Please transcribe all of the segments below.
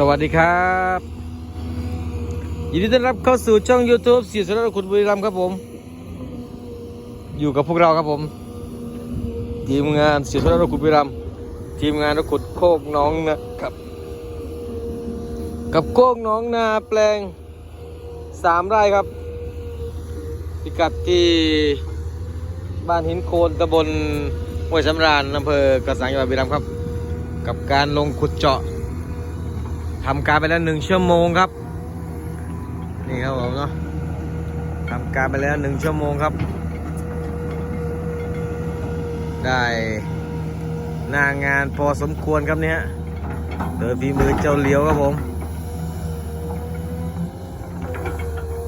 สวัสดีครับ ยินดีต้อนรับเข้าสู่ช่อง YouTube เสียสระคุณบุรีรัมย์ครับผม อยู่กับพวกเราครับผม ทีมงานเสียสระคุณบุรีรัมย์ทีมงานรถขุดโคกน้องนะครับ กับโคกน้องนาแปลงสามไร่ครับ พิกัดที่บ้านหินโคนตำบลห้วยสำราญอำเภอกระสังจังหวัดบุรีรัมย์ครับ กับการลงขุดเจาะ ทำการไปแล้วหนึ่งชั่วโมงครับ นี่ครับผมเนาะทำการไปแล้วหนึ่งชั่วโมงครับ ได้หน้างานพอสมควรครับเนี่ยเดินฝีมือเจ้าเลี้ยวครับผม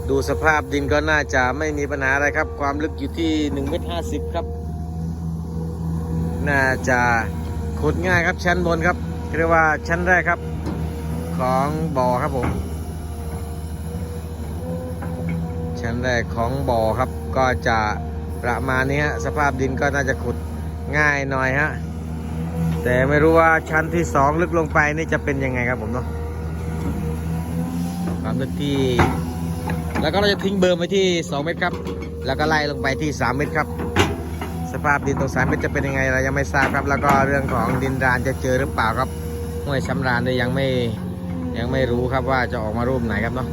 ดูสภาพดินก็น่าจะไม่มีปัญหาอะไรครับ ความลึกอยู่ที่1เมตร50 ครับ น่าจะขุดง่ายครับชั้นบนครับเรียกว่าชั้นแรกครับ ของบ่อครับผมชั้นแรกของบ่อครับ ก็จะประมาณนี้ฮะสภาพดินก็น่าจะขุดง่ายหน่อยฮะแต่ไม่รู้ว่าชั้นที่สองลึกลงไปนี่จะเป็นยังไงครับผมเนาะความลึกที่ แล้วก็เราจะทิ้งเบอร์ไว้ที่ 2 เมตรครับ แล้วก็ไล่ลงไปที่ 3 เมตรครับ สภาพดินตรง 3 เมตรจะเป็นยังไงเรายังไม่ทราบครับ แล้วก็เรื่องของดินดานจะเจอหรือเปล่าครับห้วยชำราญเนี่ยยังไม่ ยังไม่รู้ครับว่าจะออกมารูปไหนครับเนาะ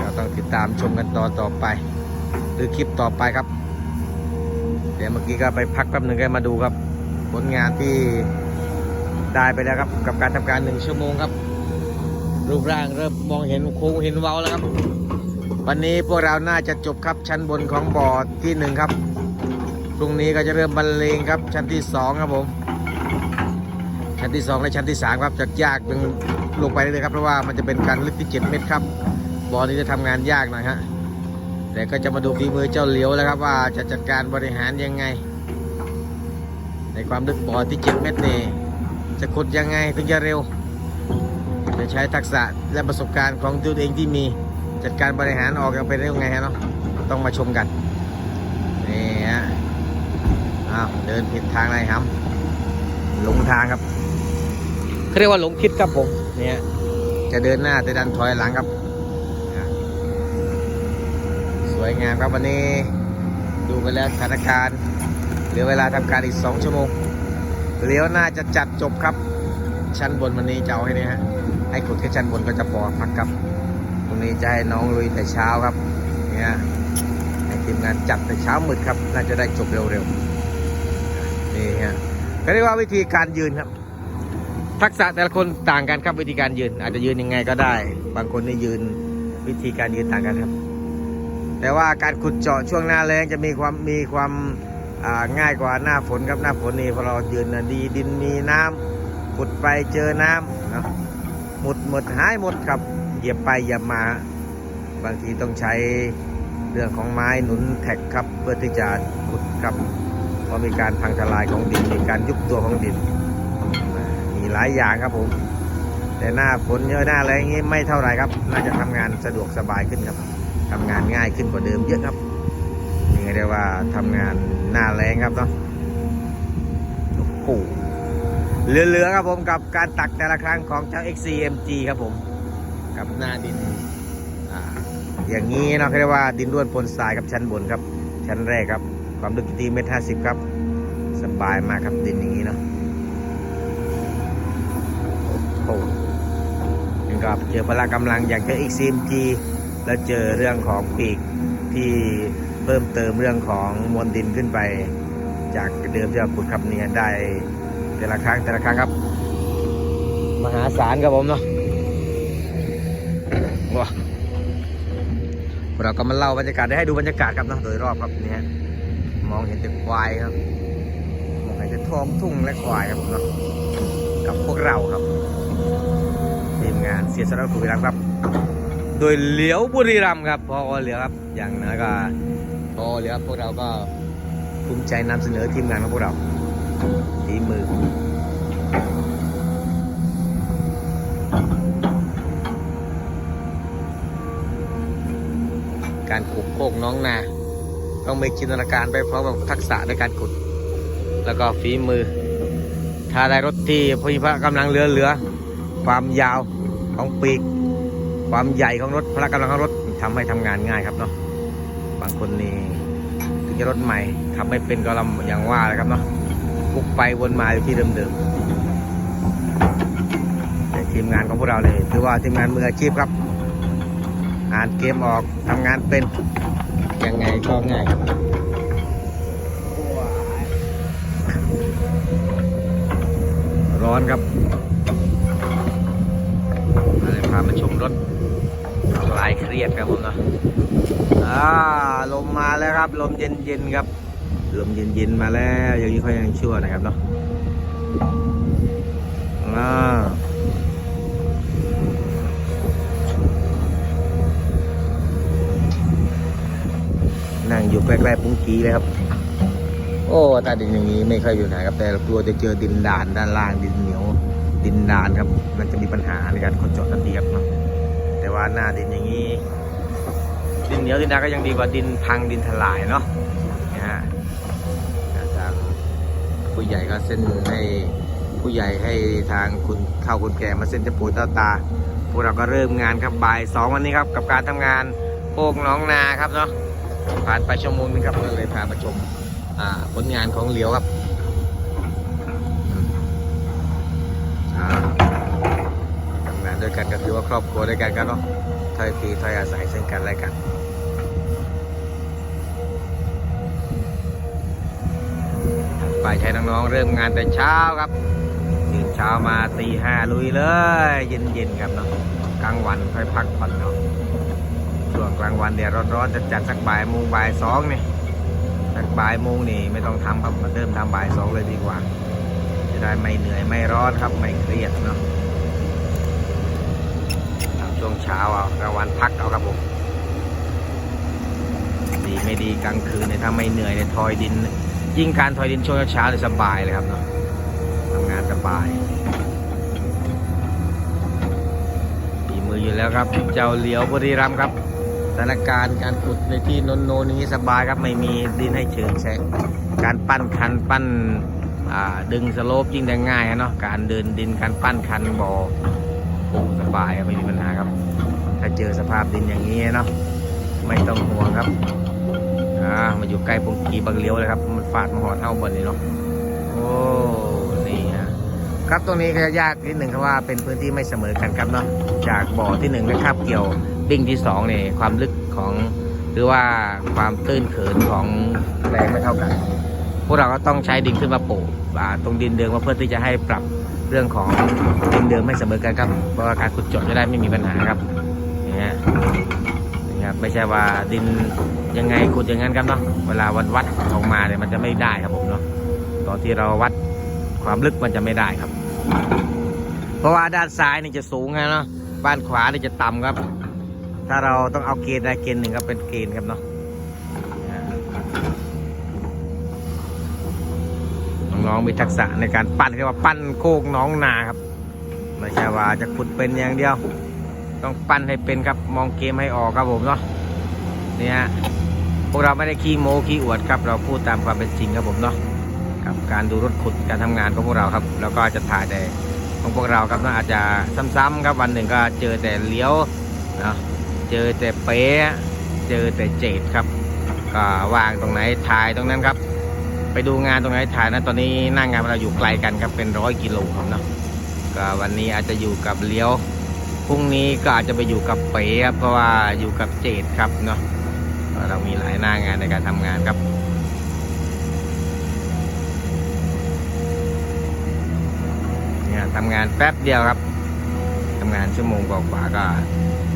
เราต้องติดตามชมกันต่อต่อไป หรือคลิปต่อไปครับ เดี๋ยวเมื่อกี้ก็ไปพักแป๊บหนึ่งก็มาดูครับ ผลงานที่ได้ไปแล้วครับ กับการทำการหนึ่งชั่วโมงครับ รูปร่างเริ่มมองเห็นโค้งเห็นเว้าแล้วครับ วันนี้พวกเราน่าจะจบครับชั้นบนของบอ่อที่หนึ่งครับพรุ่งนี้ก็จะเริ่มบรรเลงครับชั้นที่สองครับผม ชั้นที่2และชั้นที่3ครับจะยากเป็น ลงไปเลยครับ เพราะว่ามันจะเป็นการลึกที่ 7 เมตรครับบ่อนี้จะทำงานยากหน่อยฮะแต่ก็จะมาดูฝีมือเจ้าเหลียวแล้วครับว่าจะจัดการบริหารยังไง ในความลึกบ่อที่ 7 เมตรนี่จะขุดยังไงถึงจะเร็ว จะใช้ทักษะและประสบการณ์ของตัวเองที่มีจัดการบริหารออกจะเป็นเรื่องไงฮะเนาะต้องมาชมกันนี่ฮะอ้าวเดินผิดทางเลยครับหลงทางครับเขาเรียกว่าหลงทิศครับผม เนี่ยจะเดินหน้าแต่ดันถอยหลังครับ สวยงามครับวันนี้ ดูไปแล้วสถานการณ์เหลือเวลาทำการอีก 2 ชั่วโมงเลี้ยวน่าจะจัดจบครับ ชั้นบนวันนี้จะเอาให้เนี่ยฮะให้ขุดแค่ชั้นบนก็จะพอพักครับ ตรงนี้จะให้น้องลุยแต่เช้าครับเนี่ยให้ทีมงานจัดแต่เช้ามืดครับ น่าจะได้จบเร็วๆนี่ฮะก็เรียกว่าวิธีการยืนครับ ทักษะแต่ละคนต่างกันครับวิธีการยืน อาจจะยืนยังไงก็ได้ บางคนนี่ยืนวิธีการยืนต่างกันครับ แต่ว่าการขุดเจาะช่วงหน้าแรงจะมีความมีความง่ายกว่าหน้าฝนครับหน้าฝนนี่พอเรายืนดีดินมีน้ำขุดไปเจอน้ำนะหมดหมดหายหมดครับเหยียบไปเหยียบมา บางทีต้องใช้เรื่องของไม้หนุนแท็กครับ เพื่อที่จะขุดครับเพราะมีการพังทลายของดินมีการยุบตัวของดิน หลายอย่างครับผม แต่หน้าฝนเยอะหน้าอะไรอย่างงี้ไม่เท่าไรครับ น่าจะทำงานสะดวกสบายขึ้นครับทำงานง่ายขึ้นกว่าเดิมเยอะครับนี่เรียกว่าทำงานหน้าแรงครับเนาะโอ้โหเหลือๆครับผมกับการตักแต่ละครั้งของเจ้า XCMG ครับผม กับหน้าดินออย่างนี้เนาะเรียกว่าดินด้วนปนทรายครับชั้นบนครับ ชั้นแรกครับ ความลึกที่เมตรห้าสิบครับ สบายมากครับดินอย่างนี้เนาะ โอ้นี่ก็เจอพละกำลังอยากเจออีกซีมจีแล้วเจอเรื่องของปีกที่เพิ่มเติมเรื่องของมวลดินขึ้นไป จากเดิมที่เราขุดครับเนี่ยได้แต่ละครั้งแต่ละครั้งครับ มหาศาลครับผมเนาะว้าเราก็มาเล่าบรรยากาศได้ให้ดูบรรยากาศครับเนาะโดยรอบครับนี่ฮะมองเห็นแต่ควายครับมองเห็นแต่ท้องทุ่งและควายครับเนาะกับพวกเราครับ เสียสละคุรีรัมย์ครับ โดยเหลียวบุรีรัมย์ครับพอเหลียวครับอย่างน้อยก็พอเหลียวครับพวกเราก็ภูมิใจนำเสนอทีมงานของพวกเราทีมือการขุดโคกน้องนา ต้องมีจินตนาการไปพร้อมกับทักษะในการขุด แล้วก็ฝีมือ ถ้าได้รถที่พอดีพระกำลังเหลือเหลือ ความยาว ของปีก ความใหญ่ของรถพละกำลังของรถทำให้ทำงานง่ายครับเนาะบางคนนี่ถึงจะรถใหม่ทำไม่เป็นก็ลำอย่างว่าเลยครับเนาะบุกไปวนมาอยู่ที่เดิมๆแต่ทีมงานของพวกเราเลยถือว่าทีมงานมืออาชีพครับอ่านเกมออกทำงานเป็นยังไงก็ง่ายครับร้อนครับ พามาชมรถคลายเครียดครับผมเนาะอ่าลมมาแล้วครับ ลมเย็นๆครับ ลมเย็นๆมาแล้วอย่างนี้ค่อยยังชั่วนะครับเนาะอ่านั่งอยู่ใกล้ๆปุ้งกี้เลยครับ โอ้ถ้าดินอย่างนี้ไม่ค่อยอยู่ไหนครับ แต่กลัวจะเจอดินดานด้านล่างดินเหนียว ดินดานครับ มันจะมีปัญหาในการขนเจาะทันทีครับเนาะแต่ว่าหน้าดินอย่างนี้ ดินเหนียวดินดานก็ยังดีกว่าดินพังดินถลายเนาะนะฮะทางผู้ใหญ่ก็เส้นให้ผู้ใหญ่ให้ทางคุณเข้าคุณแก่มาเส้นจะปูตาตาพวกเราก็เริ่มงานครับบ่ายสองวันนี้ครับ กับการทำงานโป่งหน้องนาครับเนาะผ่านไปชั่วโมงนึงครับเลยพามาชมผลงานของเหลียวครับอ่าทำงาน ด้วยกันก็ถือว่าครอบครัวด้วยกันกันเนาะถ้อยทีถ้อยอาศัยซึ่งกันและกันฝ่ายชายน้องๆเริ่มงานแต่เช้าครับตื่นเช้ามาตีห้าลุยเลย เย็นๆครับเนาะกลางวันค่อยพักผ่อนเนาะช่วงกลางวันเดี๋ยวร้อนๆจะจัดสักบ่ายโมงบ่ายสองนี่สักบ่ายโมงนี่ไม่ต้องทำครับมาเริ่มทำบ่ายสองเลยดีกว่า จะได้ไม่เหนื่อยไม่ร้อนครับไม่เครียดเนาะ ช่วงเช้าเอากลางวันพักเอาครับผมดีไม่ดีกลางคืนเนี่ยถ้าไม่เหนื่อยเนี่ยทอยดิน ยิ่งการทอยดินช่วงเช้าเนี่ยสบายเลยครับเนาะทำงานสบายมีมืออยู่แล้วครับ เจ้าเหลียวบรีรัมครับสถานการณ์การขุดในที่โนนโนนี้สบายครับไม่มีดินให้เชิงแซะการปั้นคันปั้นดึงสโลปยิ่งได้ง่ายอะเนาะการเดินดินการปั้นคันบ่อโอ้ สบายครับไม่มีปัญหาครับ ถ้าเจอสภาพดินอย่างนี้เนาะไม่ต้องห่วงครับอ่ามาอยู่ใกล้ปงกีบางเลี้ยวเลยครับ มันฟาดมาหอดเท่าบนนี่เนาะโอ้นี่ฮะครับตรงนี้ก็ยากนิดหนึ่งครับว่าเป็นพื้นที่ไม่เสมอกันครับเนาะจากบ่อที่หนึ่งก็คาบเกี่ยวดิ่งที่สองเนี่ยความลึกของหรือว่าความตื้นเขินของแปลงไม่เท่ากัน พวกเราก็ต้องใช้ดินขึ้นมาโปะอ่าตรงดินเดิมมาเพื่อที่จะให้ปรับ รื่องของดินเดิมให้เสมอกันครับเพราะว่าการขุดเจาะจะได้ไม่มีปัญหาครับนี่ฮะครับไม่ใช่ว่าดินยังไงขุดอย่างนั้นครับเนาะเวลาวัดวัดออกมาเนี่ยมันจะไม่ได้ครับผมเนาะตอนที่เราวัดความลึกมันจะไม่ได้ครับ เพราะว่าด้านซ้ายนี่จะสูงไงเนาะบ้านขวานี่จะต่ำครับ ถ้าเราต้องเอาเกณฑ์ใดเกณฑ์หนึ่งครับเป็นเกณฑ์ครับเนาะ น้องมีทักษะในการปั้นเรียกว่าปั้นโคกน้องนาครับไม่ใช่ว่าจะขุดเป็นอย่างเดียว ต้องปั้นให้เป็นครับมองเกมให้ออกครับผมเนาะเนี่ยฮะพวกเราไม่ได้ขี้โม้ขี้อวดครับ เราพูดตามความเป็นจริงครับผมเนาะกับการดูรถขุดการทำงานของพวกเราครับ แล้วก็จะถ่ายแต่ของพวกเราครับนาะอาจจะซ้ำๆครับวันหนึ่งก็เจอแต่เลี้ยวเนาะเจอแต่เป๊ะเจอแต่เจดครับก็วางตรงไหนถ่ายตรงนั้นครับ ไปดูงานตรงไหนถ่ายนะตอนนี้หนั่งงานเราอยู่ไกลกันครับเป็นร้อยกิโลครับเนาะก็วันนี้อาจจะอยู่กับเลี้ยวพรุ่งนี้ก็อาจจะไปอยู่กับเป๊ะครับเพราะว่าอยู่กับเจดครับเนาะเรามีหลายหน้างานในการทำงานครับเนี่ยทำงานแป๊บเดียวครับทำงานชั่วโมงกว่าๆก็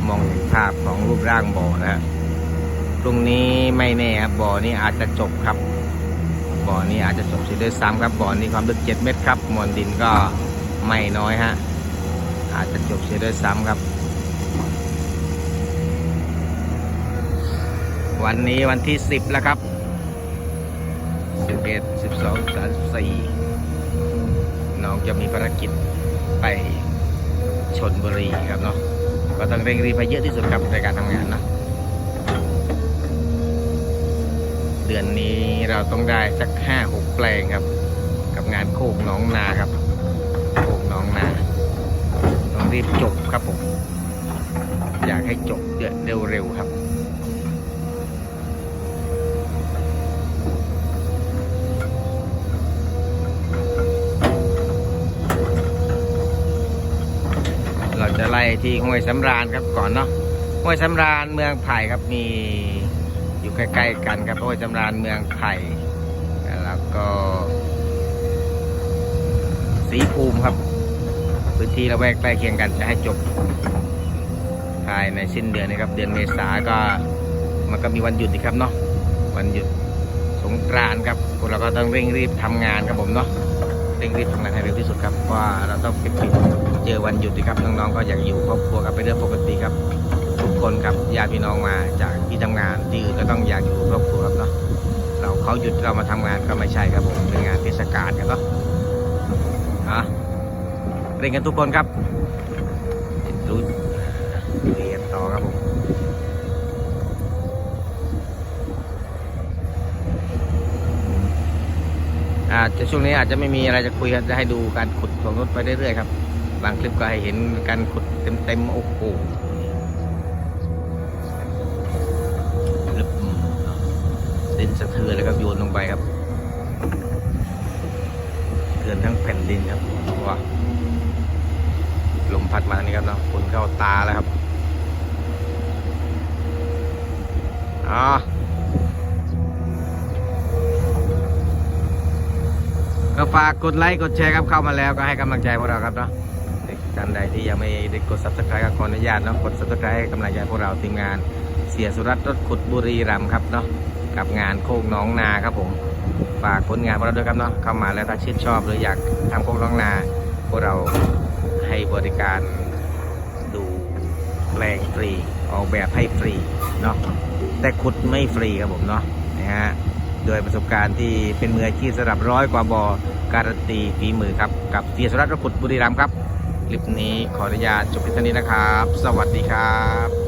มองเห็นภาพของรูปร่างบ่อแล้วฮะพรุ่งนี้ไม่แน่ครับบ่อนี้อาจจะจบครับ บ่อนี้อาจจะจบเสียด้วยซ้ำครับบ่อนี้ความลึก 7 เมตรครับ มวลดินก็ไม่น้อยฮะอาจจะจบเสียด้วยซ้ำครับ วันนี้วันที่ 10 แล้วครับ11 12 34น้องจะมีภารกิจไปชนบุรีครับเนาะก็ต้องเร่งรีบไปเยอะที่สุดครับในการทำงานนะ เดือนนี้เราต้องได้สักห้าหกแปลงครับ กับงานโคกหน้องนาครับโคกหน้องนาต้องรีบจบครับผม อยากให้จบเร็วๆครับเราจะไล่ที่ห้วยสำราญครับก่อนเนาะห้วยสำราญเมืองไผ่ครับมี อยู่ใกล้ๆกันครับห้วยสำราญเมืองไผ่แล้วก็สีภูมิครับ พื้นที่ละแวกใกล้เคียงกันจะให้จบภายในสิ้นเดือนนะครับ เดือนเมษาก็มันก็มีวันหยุดอีครับเนาะวันหยุดสงกรานต์ครับพวกเราก็ต้องเร่งรีบทำงานครับผมเนาะเร่งรีบทำงานให้เร็วที่สุดครับเพราะว่าเราต้องปิดปิดเจอวันหยุดนะครับน้องๆก็อยากอยู่ครอบครัวกับเป็นเรื่องปกติครับ คนครับญาติพี่น้องมาจากที่ทำงานที่อื่นก็ต้องอยากอยู่ครอบครัวครับเนาะเราเขาหยุดเรามาทำงานก็ไม่ใช่ครับผมเป็นงานเทศกาลครับเนาะอะเร่งกันทุกคนครับดูเรียนต่อครับผมอาจจะช่วงนี้อาจจะไม่มีอะไรจะคุยจะให้ดูการขุดของรถไปเรื่อยๆครับ บางคลิปก็ให้เห็นการขุดเต็มๆโอ้โห สะเทือนเลยครับโยนลงไปครับเทือนทั้งแผ่นดินครับว้าลมพัดมานี้ครับเนาะฝนเข้าตาแล้วครับอ๋อก็ฝากกดไลค์กดแชร์ครับเข้ามาแล้วก็ให้กำลังใจพวกเราครับเนาะท่านใดที่ยังไม่ได้กด subscribe ก็ขออนุญาตเนาะกด subscribe ให้กำลังใจพวกเราทีมงาน เสียสุรัตน์รถขุดบุรีรัมย์ครับเนาะ กับงานโคกน้องนาครับผม ฝากผลงานพวกเราด้วยครับเนาะเข้ามาแล้วถ้าชื่นชอบหรืออยากทำโคกน้องนา พวกเราให้บริการดูแปลงฟรีออกแบบให้ฟรีเนาะแต่ขุดไม่ฟรีครับผมเนาะนะฮะโดยประสบการณ์ที่เป็นมืออาชีพสำหรับร้อยกว่าบอการันตีฝีมือครับ กับเสียสรัตน์ขุดบุรีรัมย์ครับคลิปนี้ขออนุญาตจบเพียงเท่านี้นะครับ สวัสดีครับ